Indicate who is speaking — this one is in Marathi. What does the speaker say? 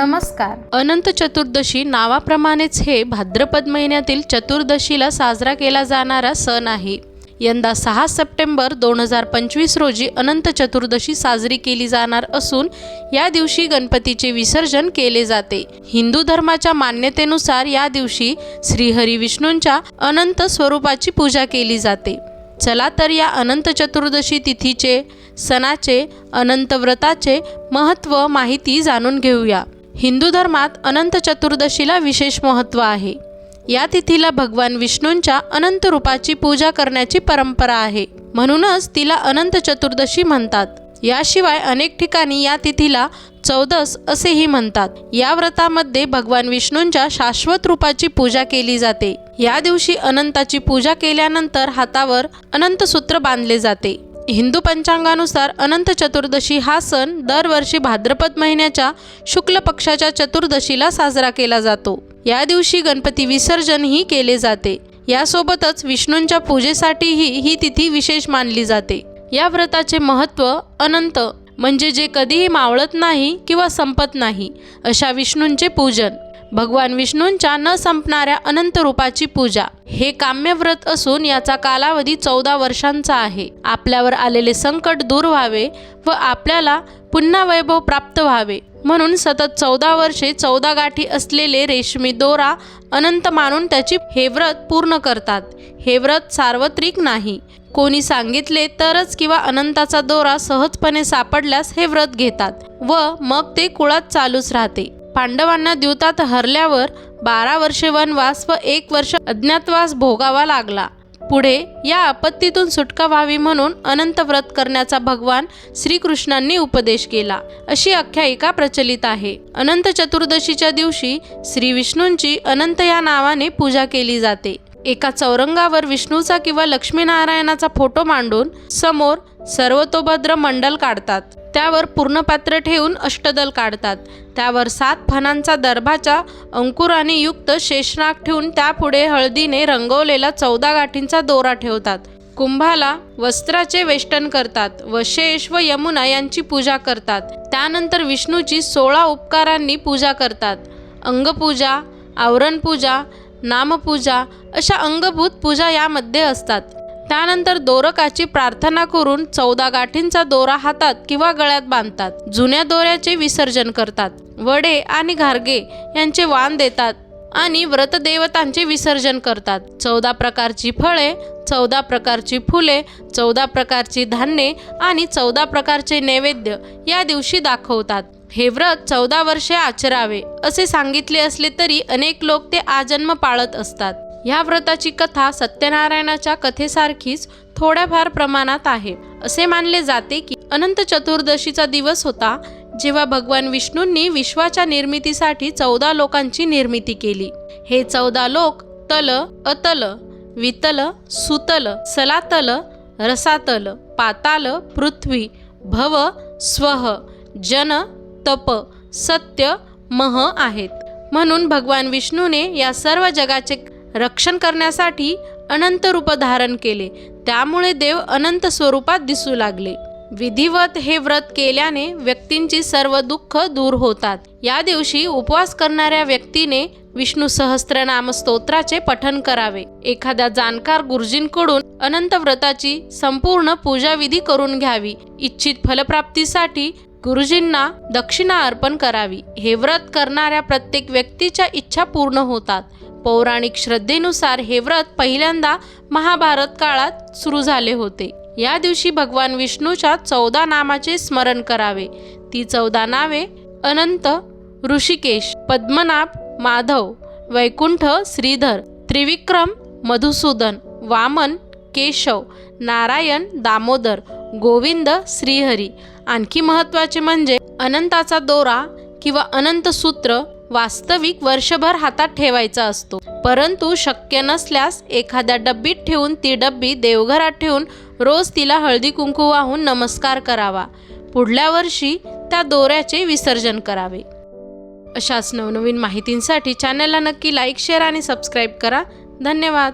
Speaker 1: नमस्कार.
Speaker 2: अनंत चतुर्दशी नावाप्रमाणेच हे भाद्रपद महिन्यातील चतुर्दशीला साजरा केला जाणारा सण आहे. यंदा सहा सप्टेंबर दोन हजार पंचवीस रोजी अनंत चतुर्दशी साजरी केली जाणार असून या दिवशी गणपतीचे विसर्जन केले जाते. हिंदू धर्माच्या मान्यतेनुसार या दिवशी श्रीहरी विष्णूंच्या अनंत स्वरूपाची पूजा केली जाते. चला तर या अनंत चतुर्दशी तिथीचे सणाचे अनंत व्रताचे महत्त्व माहिती जाणून घेऊया. हिंदू धर्मात अनंत चतुर्दशीला विशेष महत्त्व आहे. या तिथीला भगवान विष्णूंच्या अनंत रूपाची पूजा करण्याची परंपरा आहे. म्हणूनच तिला अनंत चतुर्दशी म्हणतात. याशिवाय अनेक ठिकाणी या तिथीला चौदस असेही म्हणतात. या व्रतामध्ये भगवान विष्णूंच्या शाश्वत रूपाची पूजा केली जाते. या दिवशी अनंताची पूजा केल्यानंतर हातावर अनंत सूत्र बांधले जाते. हिंदू पंचांगानुसार अनंत चतुर्दशी हा सण दरवर्षी भाद्रपद महिन्याच्या शुक्ल पक्षाच्या चतुर्दशीला साजरा केला जातो. या दिवशी गणपती विसर्जनही केले जाते. यासोबतच विष्णूंच्या पूजेसाठीही ही तिथी विशेष मानली जाते. या व्रताचे महत्त्व अनंत म्हणजे जे कधीही मावळत नाही किंवा संपत नाही अशा विष्णूंचे पूजन. भगवान विष्णूंच्या न संपणाऱ्या अनंत रूपाची पूजा. हे काम्य व्रत असून याचा कालावधी चौदा वर्षांचा आहे. आपल्यावर आलेले संकट दूर व्हावे व आपल्याला पुन्हा वैभव प्राप्त व्हावे. म्हणून सतत चौदा वर्षे चौदा गाठी असलेले रेशमी दोरा अनंत मानून त्याची हे व्रत पूर्ण करतात. हे व्रत सार्वत्रिक नाही. कोणी सांगितले तरच किंवा अनंताचा दोरा सहजपणे सापडल्यास हे व्रत घेतात व मग ते कुळात चालूच राहते. पांडवांना द्यूतात हरल्यावर बारा वर्षे वनवास व एक वर्ष अज्ञातवास भोगावा लागला. पुढे या आपत्तीतून सुटका व्हावी म्हणून अनंत व्रत करण्याचा भगवान श्रीकृष्णांनी उपदेश केला. अशी आख्यायिका प्रचलित आहे. अनंत चतुर्दशीच्या दिवशी श्री विष्णूंची अनंत या नावाने पूजा केली जाते. एका चौरंगावर विष्णूचा किंवा लक्ष्मीनारायणाचा फोटो मांडून समोर सर्वतोभद्र मंडल काढतात. त्यावर पूर्णपात्र ठेवून अष्टदल काढतात. त्यावर सात फणांचा दर्भाच्या अंकुराने युक्त शेषनाग ठेवून त्यापुढे हळदीने रंगवलेला चौदा गाठींचा दोरा ठेवतात. कुंभाला वस्त्राचे वेष्टन करतात व शेष व यमुना यांची पूजा करतात. त्यानंतर विष्णूची सोळा उपकारांनी पूजा करतात. अंगपूजा आवरणपूजा नामपूजा अशा अंगभूत पूजा यामध्ये असतात. त्यानंतर दोरकाची प्रार्थना करून चौदा गाठींचा दोरा हातात किंवा गळ्यात बांधतात. जुन्या दोऱ्याचे विसर्जन करतात. वडे आणि घारगे यांचे वाण देतात आणि व्रतदेवतांचे विसर्जन करतात. चौदा प्रकारची फळे चौदा प्रकारची फुले चौदा प्रकारची धान्ये आणि चौदा प्रकारचे नैवेद्य या दिवशी दाखवतात. हे व्रत चौदा वर्षे आचरावे असे सांगितले असले तरी अनेक लोक ते आजन्म पाळत असतात. ह्या व्रताची कथा सत्यनारायणाच्या कथेसारखीच थोड्याफार प्रमाणात आहे. असे मानले जाते की अनंत चतुर्दशीचा दिवस होता जेव्हा भगवान विष्णूंनी विश्वाच्या निर्मितीसाठी चौदा लोकांची निर्मिती केली. हे चौदा लोक तल अतल वितल सुतल सलातल रसातल पाताल पृथ्वी भव स्वह जन तप सत्य मह आहेत. म्हणून भगवान विष्णूने या सर्व जगाचे रक्षण करण्यासाठी अनंत रूप धारण केले. त्यामुळे देव अनंत स्वरूपात दिसू लागले. विधिवत हे व्रत केल्याने व्यक्तींची सर्व दुःख दूर होतात. या दिवशी उपवास करणाऱ्या व्यक्तीने विष्णू सहस्त्रनाम स्तोत्राचे पठन करावे. एखाद्या जाणकार गुरुजींकडून अनंत व्रताची संपूर्ण पूजाविधी करून घ्यावी. इच्छित फलप्राप्तीसाठी गुरुजींना दक्षिणा अर्पण करावी. हे व्रत करणाऱ्या प्रत्येक व्यक्तीच्या इच्छा पूर्ण होतात. पौराणिक श्रद्धेनुसार हे व्रत पहिल्यांदा महाभारत काळात सुरू झाले होते. या दिवशी भगवान विष्णूच्या चौदा नामाचे स्मरण करावे. ती चौदा नावे अनंत ऋषिकेश पद्मनाभ माधव वैकुंठ श्रीधर त्रिविक्रम मधुसूदन वामन केशव नारायण दामोदर गोविंद श्रीहरी आणखी महत्त्वाचे म्हणजे अनंताचा दोरा किंवा अनंत सूत्र वास्तविक वर्षभर हातात ठेवायचा असतो. परंतु शक्य नसल्यास एखाद्या डब्बीत ठेवून ती डब्बी देवघरात ठेवून रोज तिला हळदी कुंकू वाहून नमस्कार करावा. पुढल्या वर्षी त्या दोऱ्याचे विसर्जन करावे. अशाच नवनवीन माहितींसाठी चॅनलला नक्की लाईक शेअर आणि सबस्क्राईब करा. धन्यवाद.